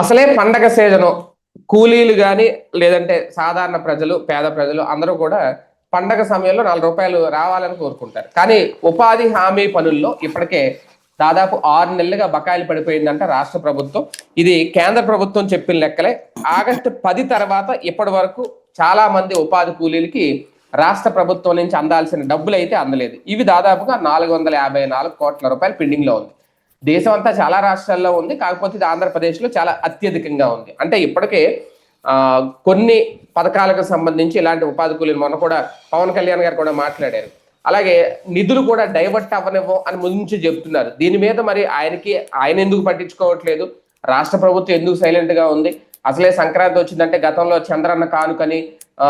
అసలే పండగ సీజను. కూలీలు కానీ లేదంటే సాధారణ ప్రజలు పేద ప్రజలు అందరూ కూడా పండగ సమయంలో నాలుగు రూపాయలు రావాలని కోరుకుంటారు. కానీ ఉపాధి హామీ పనుల్లో ఇప్పటికే దాదాపు ఆరు నెలలుగా బకాయిలు పడిపోయిందంట రాష్ట్ర ప్రభుత్వం. ఇది కేంద్ర ప్రభుత్వం చెప్పిన లెక్కలే. ఆగస్టు పది తర్వాత ఇప్పటి వరకు చాలా మంది ఉపాధి కూలీలకి రాష్ట్ర ప్రభుత్వం నుంచి అందాల్సిన డబ్బులు అయితే అందలేదు. ఇవి దాదాపుగా నాలుగు వందల యాభై నాలుగు కోట్ల రూపాయలు పెండింగ్లో ఉంది. దేశం అంతా చాలా రాష్ట్రాల్లో ఉంది కాకపోతే ఇది ఆంధ్రప్రదేశ్లో చాలా అత్యధికంగా ఉంది. అంటే ఇప్పటికే కొన్ని పథకాలకు సంబంధించి ఇలాంటి ఉపాధి కూలీలు మొన్న కూడా పవన్ కళ్యాణ్ గారు కూడా మాట్లాడారు. అలాగే నిధులు కూడా డైవర్ట్ అవ్వనివ్వం అని ముందు నుంచి చెప్తున్నారు. దీని మీద మరి ఆయనకి ఆయన ఎందుకు పట్టించుకోవట్లేదు? రాష్ట్ర ప్రభుత్వం ఎందుకు సైలెంట్గా ఉంది? అసలే సంక్రాంతి వచ్చిందంటే గతంలో చంద్రన్న కానుకని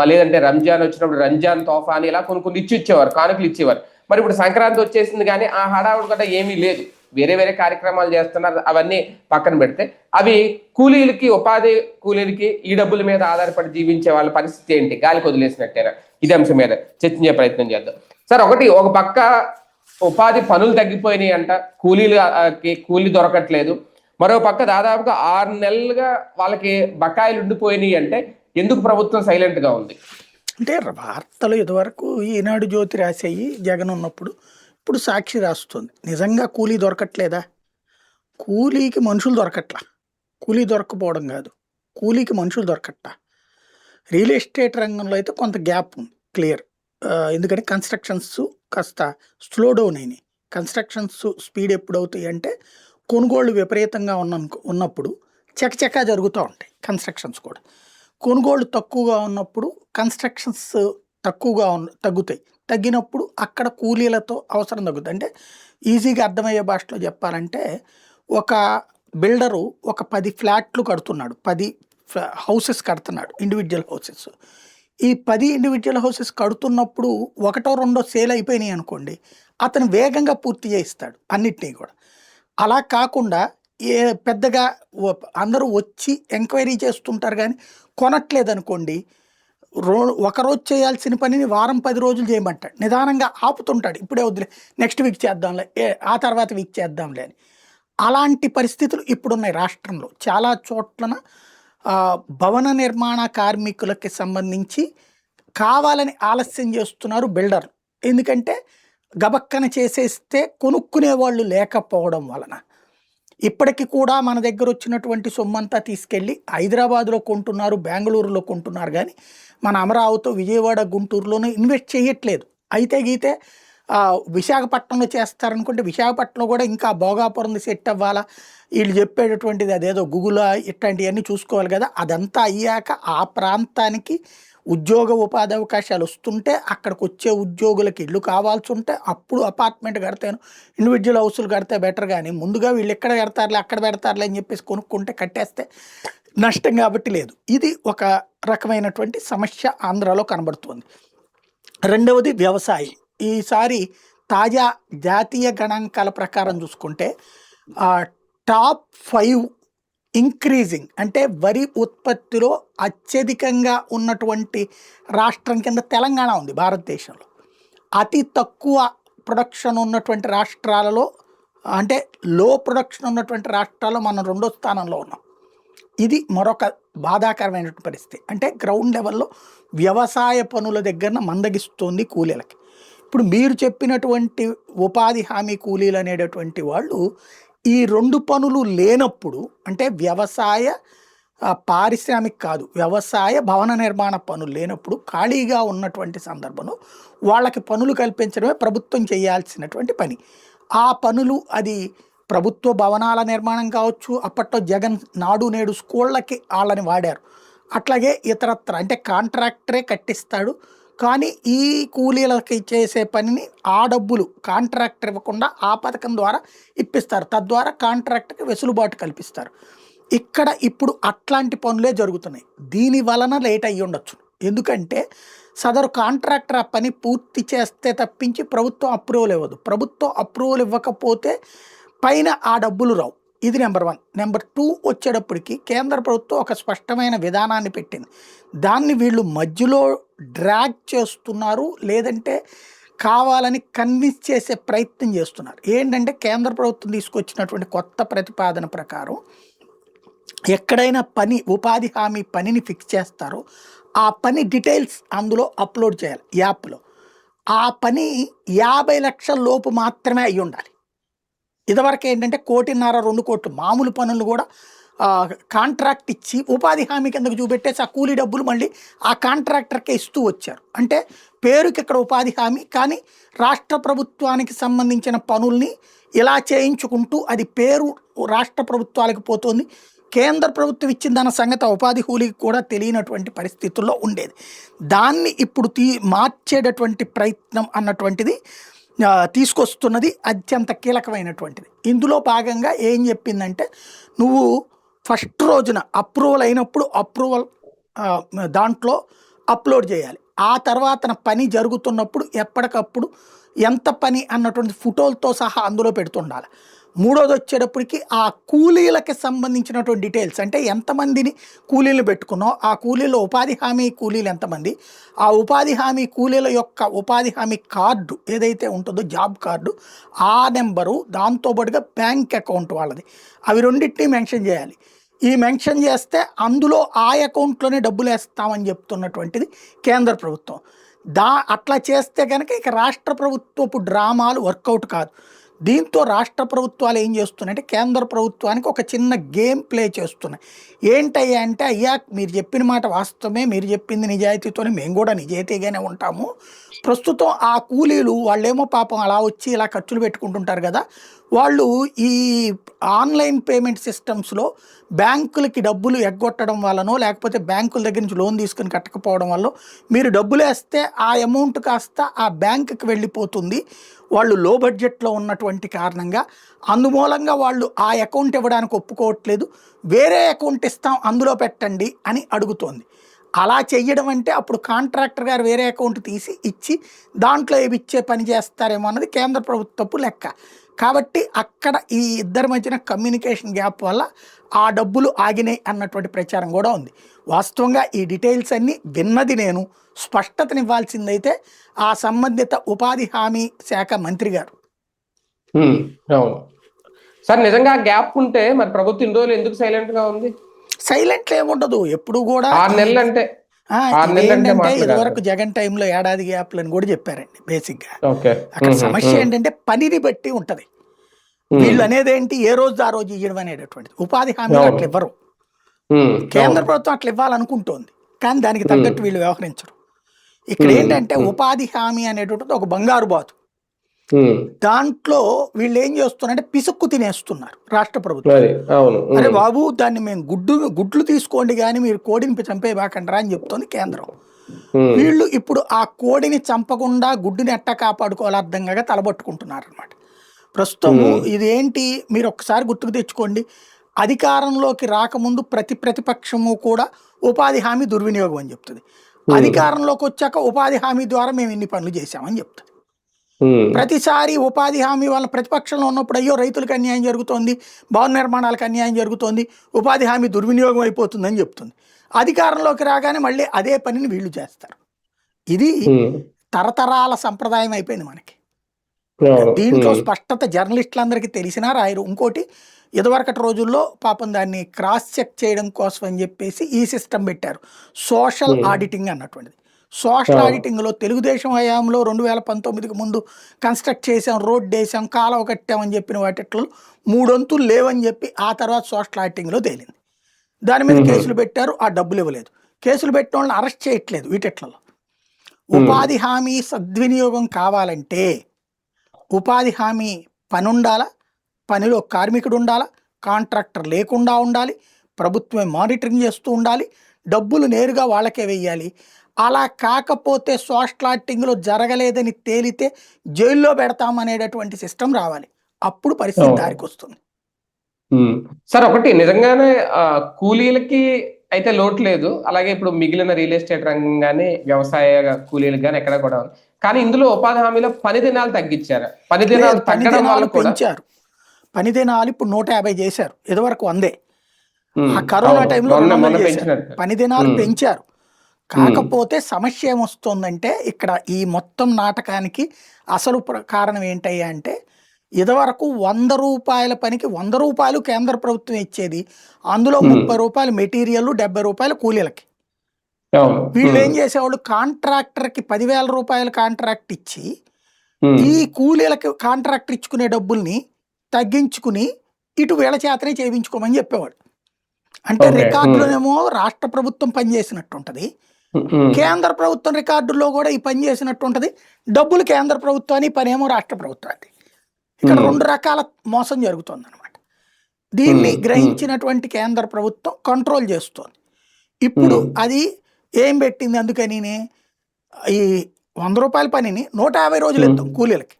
లేదంటే రంజాన్ వచ్చినప్పుడు రంజాన్ తోఫా అని ఇలా కొన్ని కొన్ని ఇచ్చి ఇచ్చేవారు కానుకలు ఇచ్చేవారు. మరి ఇప్పుడు సంక్రాంతి వచ్చేసింది కానీ ఆ హడావుడు కూడా ఏమీ లేదు. వేరే వేరే కార్యక్రమాలు చేస్తున్నారు అవన్నీ పక్కన పెడితే అవి కూలీలకి ఉపాధి కూలీలకి ఈ డబ్బుల మీద ఆధారపడి జీవించే వాళ్ళ పరిస్థితి ఏంటి? గాలికి వదిలేసినట్టేనా ఇది అంశం మీద చర్చించే ప్రయత్నం చేద్దాం. సార్ ఒకటి ఒక పక్క ఉపాధి పనులు తగ్గిపోయినాయి అంట కూలీలు కూలీ దొరకట్లేదు. మరో పక్క దాదాపుగా ఆరు నెలలుగా వాళ్ళకి బకాయిలు ఉండిపోయినాయి అంటే ఎందుకు ప్రభుత్వం సైలెంట్గా ఉంది? అంటే వార్తలు ఇదివరకు ఈనాడు జ్యోతి రాశాయి జగన్ ఉన్నప్పుడు. ఇప్పుడు సాక్షి రాస్తుంది? నిజంగా కూలీ దొరకట్లేదా? కూలీకి మనుషులు దొరకట్లా. కూలీ దొరకపోవడం కాదు. కూలీకి మనుషులు దొరకట్లా. రియల్ ఎస్టేట్ రంగంలో అయితే కొంత గ్యాప్ ఉంది. క్లియర్. ఎందుకంటే కన్స్ట్రక్షన్స్ కాస్త స్లో డౌన్ అయినాయి. కన్స్ట్రక్షన్స్ స్పీడ్ ఎప్పుడు అవుతాయి అంటే కొనుగోళ్ళు విపరీతంగా ఉన్న ఉన్నప్పుడు చకచకా జరుగుతూ ఉంటాయి కన్స్ట్రక్షన్స్ కూడా. కొనుగోళ్ళు తక్కువగా ఉన్నప్పుడు కన్స్ట్రక్షన్స్ తక్కువగా ఉన్న తగ్గుతాయి. తగ్గినప్పుడు అక్కడ కూలీలతో అవసరం తగ్గుతుంది. అంటే ఈజీగా అర్థమయ్యే భాషలో చెప్పాలంటే ఒక బిల్డరు ఒక పది ఫ్లాట్లు కడుతున్నాడు. పది హౌసెస్ కడుతున్నాడు ఇండివిజువల్ హౌసెస్ ఈ పది ఇండివిజువల్ హౌసెస్ కడుతున్నప్పుడు ఒకటో రెండో సేల్ అయిపోయినాయి అనుకోండి అతను వేగంగా పూర్తి చేయిస్తాడు అన్నిటినీ కూడా. అలా కాకుండా ఏ పెద్దగా అందరూ వచ్చి ఎంక్వైరీ చేస్తుంటారు కానీ కొనట్లేదు అనుకోండి రో ఒకరోజు చేయాల్సిన పనిని వారం పది రోజులు చేయమంటాడు. నిదానంగా ఆపుతుంటాడు. ఇప్పుడే వద్దులే నెక్స్ట్ వీక్ చేద్దాంలే ఏ ఆ తర్వాత వీక్ చేద్దాంలే అని. అలాంటి పరిస్థితులు ఇప్పుడున్నాయి రాష్ట్రంలో. చాలా చోట్లన భవన నిర్మాణ కార్మికులకి సంబంధించి కావాలని ఆలస్యం చేస్తున్నారు బిల్డర్లు. ఎందుకంటే గబక్కన చేసేస్తే కొనుక్కునే వాళ్ళు లేకపోవడం వలన. ఇప్పటికి కూడా మన దగ్గర వచ్చినటువంటి సొమ్మంతా తీసుకెళ్ళి హైదరాబాద్లో కొంటున్నారు బెంగళూరులో కొంటున్నారు. కానీ మన అమరావతి విజయవాడ గుంటూరులోనూ ఇన్వెస్ట్ చేయట్లేదు. అయితే గీతే విశాఖపట్నంలో చేస్తారనుకుంటే విశాఖపట్నంలో కూడా ఇంకా భోగాపురం సెట్ అవ్వాలా? వీళ్ళు చెప్పేటటువంటిది అదేదో గూగుల్ ఇట్లాంటివన్నీ చూసుకోవాలి కదా. అదంతా అయ్యాక ఆ ప్రాంతానికి ఉద్యోగ ఉపాధి అవకాశాలు వస్తుంటే అక్కడికి వచ్చే ఉద్యోగులకి ఇల్లు కావాల్సి ఉంటే అప్పుడు అపార్ట్మెంట్ కడతాను. ఇండివిజువల్ హౌసులు కడితే బెటర్ కానీ ముందుగా వీళ్ళు ఎక్కడ కడతారులే అక్కడ పెడతారులే అని చెప్పేసి కొనుక్కుంటే కట్టేస్తే నష్టం కాబట్టి లేదు. ఇది ఒక రకమైనటువంటి సమస్య ఆంధ్రాలో కనబడుతుంది. రెండవది వ్యవసాయం. ఈసారి తాజా జాతీయ గణాంకాల ప్రకారం చూసుకుంటే టాప్ ఫైవ్ ఇంక్రీజింగ్ అంటే వరి ఉత్పత్తిలో అత్యధికంగా ఉన్నటువంటి రాష్ట్రం కింద తెలంగాణ ఉంది భారతదేశంలో. అతి తక్కువ ప్రొడక్షన్ ఉన్నటువంటి రాష్ట్రాలలో అంటే లో ప్రొడక్షన్ ఉన్నటువంటి రాష్ట్రాల్లో మనం రెండో స్థానంలో ఉన్నాం. ఇది మరొక బాధాకరమైనటువంటి పరిస్థితి. అంటే గ్రౌండ్ లెవెల్లో వ్యవసాయ పనుల దగ్గర మందగిస్తోంది కూలీలకి. ఇప్పుడు మీరు చెప్పినటువంటి ఉపాధి హామీ కూలీలు అనేటటువంటి వాళ్ళు ఈ రెండు పనులు లేనప్పుడు అంటే వ్యవసాయ పారిశ్రామిక కాదు వ్యవసాయ భవన నిర్మాణ పనులు లేనప్పుడు ఖాళీగా ఉన్నటువంటి సందర్భంలో వాళ్ళకి పనులు కల్పించడమే ప్రభుత్వం చేయాల్సినటువంటి పని. ఆ పనులు అది ప్రభుత్వ భవనాల నిర్మాణం కావచ్చు అప్పట్లో జగన్ నాడు నేడు స్కూళ్ళకి వాళ్ళని వాడారు. అట్లాగే ఇతరత్ర అంటే కాంట్రాక్టరే కట్టిస్తాడు. కానీ ఈ కూలీలకి చేసే పనిని ఆ డబ్బులు కాంట్రాక్టర్ ఇవ్వకుండా ఆ పథకం ద్వారా ఇప్పిస్తారు. తద్వారా కాంట్రాక్టర్కి వెసులుబాటు కల్పిస్తారు. ఇక్కడ ఇప్పుడు అట్లాంటి పనులే జరుగుతున్నాయి. దీని వలన లేట్ అయ్యి ఉండొచ్చు. ఎందుకంటే సదరు కాంట్రాక్టర్ ఆ పని పూర్తి చేస్తే తప్పించి ప్రభుత్వం అప్రూవల్ ఇవ్వదు. ప్రభుత్వం అప్రూవల్ ఇవ్వకపోతే పైన ఆ డబ్బులు రావు. ఇది నెంబర్ వన్. నెంబర్ టూ వచ్చేటప్పటికి కేంద్ర ప్రభుత్వం ఒక స్పష్టమైన విధానాన్ని పెట్టింది. దాన్ని వీళ్ళు మధ్యలో డ్రాగ్ చేస్తున్నారు లేదంటే కావాలని కన్విన్స్ చేసే ప్రయత్నం చేస్తున్నారు. ఏంటంటే కేంద్ర ప్రభుత్వం తీసుకొచ్చినటువంటి కొత్త ప్రతిపాదన ప్రకారం ఎక్కడైనా పని ఉపాధి హామీ పనిని ఫిక్స్ చేస్తారో ఆ పని డీటెయిల్స్ అందులో అప్లోడ్ చేయాలి యాప్లో. ఆ పని యాభై లక్షల లోపు మాత్రమే అయి ఉండాలి ఇదివరకు ఏంటంటే కోటిన్నర రెండు కోట్లు మామూలు పనులు కూడా కాంట్రాక్ట్ ఇచ్చి ఉపాధి హామీ కిందకు చూపెట్టేసి ఆ కూలీ డబ్బులు మళ్ళీ ఆ కాంట్రాక్టర్కే ఇస్తూ వచ్చారు. అంటే పేరుకి ఇక్కడ ఉపాధి హామీ కానీ రాష్ట్ర ప్రభుత్వానికి సంబంధించిన పనుల్ని ఇలా చేయించుకుంటూ అది పేరు రాష్ట్ర ప్రభుత్వాలకు పోతుంది. కేంద్ర ప్రభుత్వం ఇచ్చిందన్న సంగతి ఆ ఉపాధి కూలీకి కూడా తెలియనటువంటి పరిస్థితుల్లో ఉండేది. దాన్ని ఇప్పుడు తీ మార్చేటటువంటి ప్రయత్నం అన్నటువంటిది తీసుకొస్తున్నది అత్యంత కీలకమైనటువంటిది. ఇందులో భాగంగా ఏం చెప్పిందంటే నువ్వు ఫస్ట్ రోజున అప్రూవల్ అయినప్పుడు అప్రూవల్ దాంట్లో అప్లోడ్ చేయాలి. ఆ తర్వాత పని జరుగుతున్నప్పుడు ఎప్పటికప్పుడు ఎంత పని అన్నటువంటి ఫోటోలతో సహా అందులో పెడుతుండాలి. మూడోది వచ్చేటప్పటికి ఆ కూలీలకి సంబంధించినటువంటి డీటెయిల్స్ అంటే ఎంతమందిని కూలీలు పెట్టుకున్నావు ఆ కూలీలో ఉపాధి హామీ కూలీలు ఎంతమంది? ఆ ఉపాధి హామీ కూలీల యొక్క ఉపాధి హామీ కార్డు ఏదైతే ఉంటుందో జాబ్ కార్డు ఆ నెంబరు దాంతోపాటుగా బ్యాంక్ అకౌంట్ వాళ్ళది. అవి రెండింటినీ మెన్షన్ చేయాలి. ఈ మెన్షన్ చేస్తే అందులో ఆ అకౌంట్లోనే డబ్బులు వేస్తామని చెప్తున్నటువంటిది కేంద్ర ప్రభుత్వం. దా అట్లా చేస్తే కనుక ఇక రాష్ట్ర ప్రభుత్వపు డ్రామాలు వర్కౌట్ కాదు. దీంతో రాష్ట్ర ప్రభుత్వాలు ఏం చేస్తున్నాయంటే కేంద్ర ప్రభుత్వానికి ఒక చిన్న గేమ్ ప్లే చేస్తున్నాయి. ఏంటయ్యా అంటే అయ్యా మీరు చెప్పిన మాట వాస్తవమే మీరు చెప్పింది నిజాయితీతోనే మేము కూడా నిజాయితీగానే ఉంటాము. ప్రస్తుతం ఆ కూలీలు వాళ్ళేమో పాపం అలా వచ్చి ఇలా ఖర్చులు పెట్టుకుంటుంటారు కదా. వాళ్ళు ఈ ఆన్లైన్ పేమెంట్ సిస్టమ్స్లో బ్యాంకులకి డబ్బులు ఎగ్గొట్టడం వల్లనో లేకపోతే బ్యాంకుల దగ్గర నుంచి లోన్ తీసుకుని కట్టకపోవడం వల్ల మీరు డబ్బులు వేస్తే ఆ అమౌంట్ కాస్త ఆ బ్యాంకుకి వెళ్ళిపోతుంది. వాళ్ళు లో బడ్జెట్లో ఉన్నటువంటి కారణంగా అందుమూలంగా వాళ్ళు ఆ అకౌంట్ ఇవ్వడానికి ఒప్పుకోవట్లేదు. వేరే అకౌంట్ ఇస్తాం అందులో పెట్టండి అని అడుగుతోంది. అలా చెయ్యడం అంటే అప్పుడు కాంట్రాక్టర్ గారు వేరే అకౌంట్ తీసి ఇచ్చి దాంట్లో ఏవి ఇచ్చే పని చేస్తారేమో అన్నది కేంద్ర ప్రభుత్వపు లెక్క. కాబట్టి అక్కడ ఈ ఇద్దరి మధ్యన కమ్యూనికేషన్ గ్యాప్ వల్ల ఆ డబ్బులు ఆగినాయి అన్నటువంటి ప్రచారం కూడా ఉంది. వాస్తవంగా ఈ డీటెయిల్స్ అన్నీ విన్నది నేను. స్పష్టతనివ్వాల్సిందైతే ఆ సంబంధిత ఉపాధి హామీ శాఖ మంత్రి గారు. సార్ నిజంగా గ్యాప్ ఉంటే మరి ప్రభుత్వం ఇన్ని రోజులు ఎందుకు సైలెంట్గా ఉంది? సైలెంట్ ఏముండదు. ఎప్పుడు కూడా ఆరు నెలలు అంటే కాదు. ఇదివరకు జగన్ టైంలో ఏడాది గ్యాప్లు అని కూడా చెప్పారండి బేసిక్గా. ఓకే. అక్కడ సమస్య ఏంటంటే పనిని బట్టి ఉంటది. వీళ్ళు అనేది ఏంటి? ఏ రోజు ఆ రోజు ఇవ్వడం అనేటటువంటిది. ఉపాధి హామీలు. అట్లా ఇవ్వరు. కేంద్ర. ప్రభుత్వం అట్లా ఇవ్వాలనుకుంటోంది. కానీ దానికి తగ్గట్టు వీళ్ళు వ్యవహరించరు. ఇక్కడ ఏంటంటే. ఉపాధి హామీ అనేటువంటిది ఒక బంగారు బాతు. దాంట్లో వీళ్ళు ఏం చేస్తున్నారంటే పిసుక్కు తినేస్తున్నారు రాష్ట్ర ప్రభుత్వం. అరే బాబు దాన్ని మేము గుడ్డు గుడ్లు తీసుకోండి కానీ మీరు కోడిని చంపేయబాకండ్రా అని చెప్తోంది కేంద్రం. వీళ్ళు ఇప్పుడు ఆ కోడిని చంపకుండా గుడ్డుని ఎట్టా కాపాడుకోవాలి అర్థం కాక తలబట్టుకుంటున్నారు అనమాట ప్రస్తుతము. ఇదేంటి? మీరు ఒక్కసారి గుర్తుకు తెచ్చుకోండి. అధికారంలోకి రాకముందు ప్రతి ప్రతిపక్షము కూడా ఉపాధి హామీ దుర్వినియోగం అని చెప్తుంది. అధికారంలోకి వచ్చాక ఉపాధి హామీ ద్వారా మేము ఇన్ని పనులు చేశామని చెప్తుంది. ప్రతిసారి ఉపాధి హామీ వాళ్ళ ప్రతిపక్షంలో ఉన్నప్పుడు అయ్యో రైతులకు అన్యాయం జరుగుతోంది భవన నిర్మాణాలకు అన్యాయం జరుగుతోంది ఉపాధి హామీ దుర్వినియోగం అయిపోతుందని చెప్తుంది. అధికారంలోకి రాగానే మళ్ళీ అదే పనిని వీళ్ళు చేస్తారు. ఇది తరతరాల సంప్రదాయం అయిపోయింది మనకి. దీంట్లో స్పష్టత జర్నలిస్టులందరికీ తెలిసినా రాయరు. ఇంకోటి ఇదివరకటి రోజుల్లో పాపం దాన్ని క్రాస్ చెక్ చేయడం కోసం అని చెప్పేసి ఈ సిస్టమ్ పెట్టారు. సోషల్. ఆడిటింగ్ అన్నటువంటిది. సోషల్. ఆడిటింగ్లో తెలుగుదేశం హయాంలో రెండు వేల పంతొమ్మిదికి ముందు కన్స్ట్రక్ట్ చేసాం రోడ్ వేసాం కాలువ కట్టామని చెప్పిన వాటిట్లో మూడొంతులు లేవని చెప్పి ఆ తర్వాత సోషల్ ఆడిటింగ్లో తేలింది. దాని మీద. కేసులు పెట్టారు ఆ డబ్బులు ఇవ్వలేదు. కేసులు పెట్టిన వాళ్ళని అరెస్ట్ చేయట్లేదు వీటిట్లలో. ఉపాధి హామీ సద్వినియోగం కావాలంటే ఉపాధి హామీ పని ఉండాలా పనిలో కార్మికుడు ఉండాలా కాంట్రాక్టర్ లేకుండా ఉండాలి ప్రభుత్వమే మానిటరింగ్ చేస్తూ ఉండాలి డబ్బులు నేరుగా వాళ్ళకే వెయ్యాలి. అలా కాకపోతే సోషల్ ఆక్టింగ్లో జరగలేదని తేలితే జైల్లో పెడతామనేటటువంటి సిస్టమ్ రావాలి. అప్పుడు పరిస్థితి. దారికి వస్తుంది. సార్ ఒకటి నిజంగానే కూలీలకి అయితే లోటు లేదు. అలాగే ఇప్పుడు మిగిలిన రియల్ ఎస్టేట్ రంగం కానీ వ్యవసాయ కూలీలకు కానీ ఎక్కడ కూడా. కానీ ఇందులో ఉపాధి హామీలో పని దినాలు తగ్గించారు. పని దినాలు తగ్గడం వల్ల పెంచారు. పని దినాలు ఇప్పుడు నూట యాభై చేశారు. ఇదివరకు వందే. ఆ కరోనా. టైంలో పని దినాలు. పెంచారు. కాకపోతే సమస్య ఏమొస్తుందంటే ఇక్కడ ఈ మొత్తం నాటకానికి అసలు కారణం ఏంటయ్యా అంటే ఇదివరకు వంద రూపాయల పనికి వంద రూపాయలు కేంద్ర ప్రభుత్వం ఇచ్చేది. అందులో. ముప్పై రూపాయలు మెటీరియల్ డెబ్బై రూపాయలు కూలీలకి. వీళ్ళు ఏం చేసేవాళ్ళు? కాంట్రాక్టర్కి పదివేల రూపాయల కాంట్రాక్ట్ ఇచ్చి ఈ కూలీలకి కాంట్రాక్టర్ ఇచ్చుకునే డబ్బుల్ని తగ్గించుకుని ఇటు వీళ్ళ చేతనే చేయించుకోమని చెప్పేవాడు అంటే. రికార్డులోనేమో రాష్ట్ర ప్రభుత్వం పనిచేసినట్టు ఉంటది ఉమ్, కేంద్ర ప్రభుత్వం రికార్డుల్లో కూడా ఈ పని చేసినట్టు ఉంటది డబ్బులు కేంద్ర ప్రభుత్వాన్ని పని ఏమో రాష్ట్ర ప్రభుత్వానికి ఇక్కడ. రెండు రకాల మోసం జరుగుతుంది అనమాట దీన్ని. గ్రహించినటువంటి కేంద్ర ప్రభుత్వం కంట్రోల్ చేస్తోంది. ఇప్పుడు. అది ఏం పెట్టింది అందుకని ఈ వంద రూపాయల పనిని నూట యాభై రోజులు. ఇద్దాం కూలీలకి.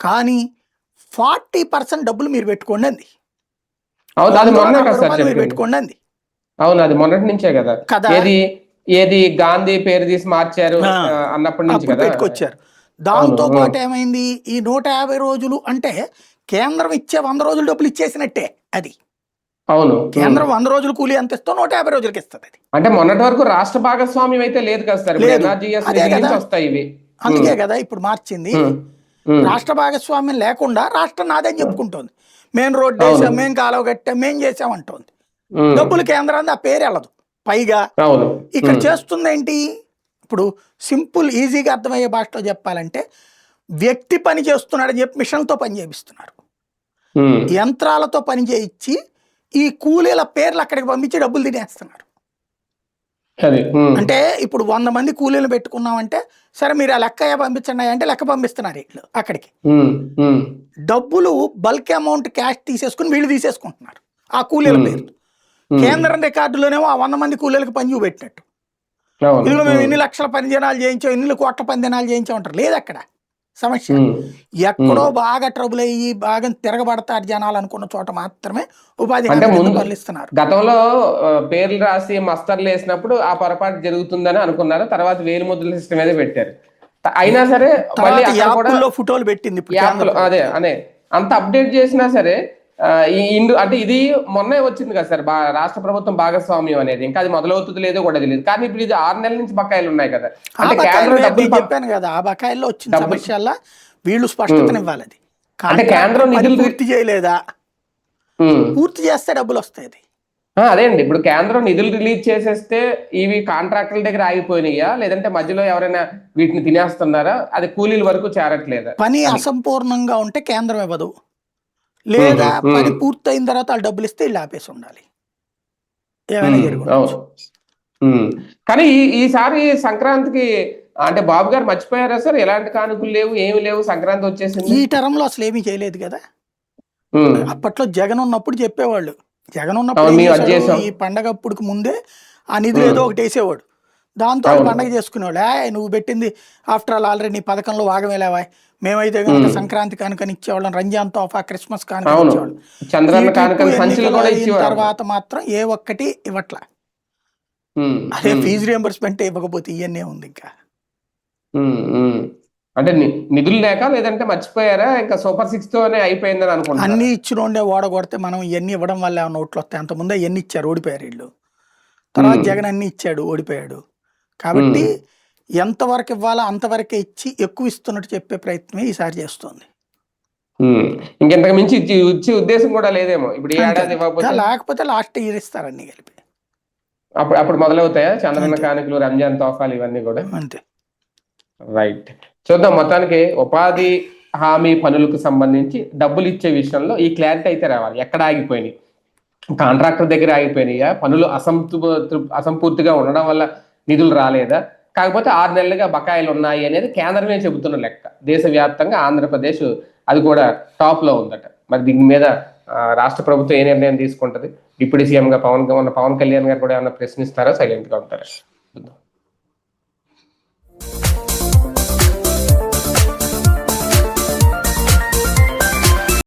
కానీ ఫార్టీ పర్సెంట్ డబ్బులు మీరు పెట్టుకోండి అంది. మీరు పెట్టుకోండి అంది. అవును అది మొన్నటి నుంచే కదా. కదా. ఏది గాంధీ పేరు తీసి మార్చారు అన్నప్పటి నుంచి పెట్టుకొచ్చారు. దాంతో పాటు ఏమైంది? ఈ నూట యాభై రోజులు అంటే కేంద్రం ఇచ్చే వంద రోజులు డబ్బులు ఇచ్చేసినట్టే అది. అవును. కేంద్రం వంద రోజులు కూలీ ఎంత ఇస్తో నూట యాభై రోజులకి ఇస్తుంది అది. అంటే మొన్నటి వరకు రాష్ట్ర భాగస్వామ్యం అయితే లేదు కదా సార్. వస్తాయి ఇవి. అందుకే కదా ఇప్పుడు మార్చింది. రాష్ట్ర భాగస్వామ్యం లేకుండా రాష్ట్రం నాదని చెప్పుకుంటోంది. మేము రోడ్డు. వేసాం మేము కాలువ కట్టాం మేము చేసామంటోంది డబ్బులు కేంద్రాన్ని ఆ పేరు వెళ్ళదు. పైగా ఇక్కడ చేస్తుంది ఏంటి ఇప్పుడు సింపుల్ ఈజీగా అర్థమయ్యే భాషలో చెప్పాలంటే వ్యక్తి పని చేస్తున్నాడని చెప్పి మిషన్తో పని చేపిస్తున్నారు. యంత్రాలతో పని చేయించి ఈ కూలీల పేర్లు అక్కడికి పంపించి డబ్బులు తినేస్తున్నారు. అంటే ఇప్పుడు వంద మంది కూలీలు పెట్టుకున్నామంటే సరే మీరు ఆ లెక్క పంపించండి అంటే లెక్క పంపిస్తున్నారు వీళ్ళు అక్కడికి. డబ్బులు బల్క్ అమౌంట్ క్యాష్ తీసేసుకుని వీళ్ళు తీసేసుకుంటున్నారు. ఆ కూలీల Hmm. కేంద్రం రికార్డులోనేమో ఆ వంద మంది కూలీలకు పని చూపెట్టినట్టు. ఇదిగో మేము ఎన్ని లక్షల పని దినాలు చేయించాం ఎన్ని కోట్ల పని దినాలు చేయించాం అంటారు. లేదు అక్కడ. సమస్య ఎక్కడో బాగా ట్రబుల్ అయ్యి బాగా తిరగబడతారు జనాలు అనుకున్న చోట మాత్రమే ఉపాధి ఇస్తున్నారు గతంలో పేర్లు రాసి మస్తర్లు వేసినప్పుడు ఆ పొరపాటు జరుగుతుందని అనుకున్నారు. తర్వాత వేలు ముద్రల సిస్టమ్ ఏదో పెట్టారు. అయినా సరే మళ్ళీ ఫోటోలు పెట్టింది. అదే అనే అంత అప్డేట్ చేసినా సరే ఈ ఇండు అంటే ఇది మొన్నే వచ్చింది కదా సార్ బా రాష్ట్ర ప్రభుత్వం భాగస్వామ్యం అనేది. ఇంకా అది మొదలవుతుంది లేదో కూడా తెలియదు కానీ ఇప్పుడు ఇది ఆరు నెలల నుంచి బకాయిలు ఉన్నాయి కదా. అంటే కేంద్రం డబ్బులు పంప- చెప్పాను కదా ఆ బకాయిల్లో వచ్చిన సమస్యల్లా వీళ్ళు స్పష్టతనివ్వాలి అది. కాంట్రాక్టర్ కేంద్రం నిధులు- పూర్తి చేయలేదా. పూర్తి చేస్తే డబ్బులు వస్తాయి అది. అండి. ఇప్పుడు కేంద్రం నిధులు రిలీజ్ చేసేస్తే ఇవి కాంట్రాక్టుల దగ్గర ఆగిపోయినాయా? లేదంటే మధ్యలో ఎవరైనా వీటిని తినేస్తున్నారా? అది కూలీల వరకు చేరట్లేదా? పని అసంపూర్ణంగా ఉంటే కేంద్రం ఇవ్వదు. లేదా పని. పూర్తయిన తర్వాత వాళ్ళు డబ్బులు ఇస్తే వీళ్ళు ఆపేసి ఉండాలి. ఏమైనా. కానీ ఈ ఈసారి సంక్రాంతికి అంటే బాబు గారు మర్చిపోయారా సార్? ఎలాంటి కానుకలు లేవు ఏమి లేవు సంక్రాంతి వచ్చేసింది. ఈ టర్మ్లో అసలు ఏమీ చేయలేదు కదా. అప్పట్లో జగన్ ఉన్నప్పుడు చెప్పేవాళ్ళు. జగన్ ఉన్నప్పుడు. ఈ పండగ అప్పుడుకి ముందే ఆ నిధులు ఏదో ఒకటి వేసేవాడు. దాంతో. పండగ చేసుకునేవాళ్ళు "ఏయ్, నువ్వు పెట్టింది ఆఫ్టర్ ఆల్ ఆల్రెడీ నీ పథకంలో భాగమేలావా మేమైతే కనుక. సంక్రాంతి కానుకని ఇచ్చేవాళ్ళం రంజాన్ తోఫా క్రిస్మస్ కానుక ఇచ్చేవాళ్ళం. తర్వాత మాత్రం ఏ ఒక్కటి ఇవ్వట్లా. అదే ఫీజు రియంబర్స్మెంట్ ఇవ్వకపోతే ఇవన్నీ ఉంది ఇంకా. అంటే నిధులు లేక లేదంటే మర్చిపోయారా? ఇంకా సూపర్ సిక్స్ తోనే అయిపోయిందని అనుకుంటున్నా అన్ని ఇచ్చినోండే ఓడగొడితే మనం ఇవన్నీ ఇవ్వడం వల్ల ఏమైనా ఓట్లు వస్తాయి అంతకుముందే ఇవన్నీ ఇచ్చారు ఓడిపోయారు వీళ్ళు. తర్వాత. జగన్ అన్ని ఇచ్చాడు ఓడిపోయాడు. కాబట్టి ఎంతవరకు ఇవ్వాలో అంతవరకే ఇచ్చి ఎక్కువ ఇస్తున్నట్టు చెప్పే ప్రయత్నమే ఈసారి చేస్తుంది. ఇంకెంతకు మించి ఇచ్చి ఇచ్చే ఉద్దేశం కూడా లేదేమో. ఇప్పుడు లేకపోతే లాస్ట్ ఇయర్ ఇస్తారు అన్ని కలిపి. అప్పుడు అప్పుడు మొదలవుతాయా? చంద్రన్న. కానుకలు రంజాన్ తోఫాలు ఇవన్నీ కూడా? అంతే. రైట్. చూద్దాం మొత్తానికి ఉపాధి హామీ పనులకు సంబంధించి డబ్బులు ఇచ్చే విషయంలో ఈ క్లారిటీ అయితే రావాలి. ఎక్కడ ఆగిపోయినాయి? కాంట్రాక్టర్ దగ్గర ఆగిపోయినాయా? పనులు అసంతృ అసంపూర్తిగా ఉండడం వల్ల నిధులు రాలేదా? కాకపోతే ఆరు నెలలుగా బకాయిలు ఉన్నాయి అనేది కేంద్రమే చెబుతున్న లెక్క. దేశవ్యాప్తంగా ఆంధ్రప్రదేశ్ అది కూడా టాప్లో ఉందట. మరి దీని మీద రాష్ట్ర ప్రభుత్వం ఏ నిర్ణయం తీసుకుంటది? డిప్యూటీ సీఎంగా పవన్ ఉన్న పవన్ కళ్యాణ్ గారు కూడా ఏమైనా ప్రశ్నిస్తారా? సైలెంట్గా ఉంటారా?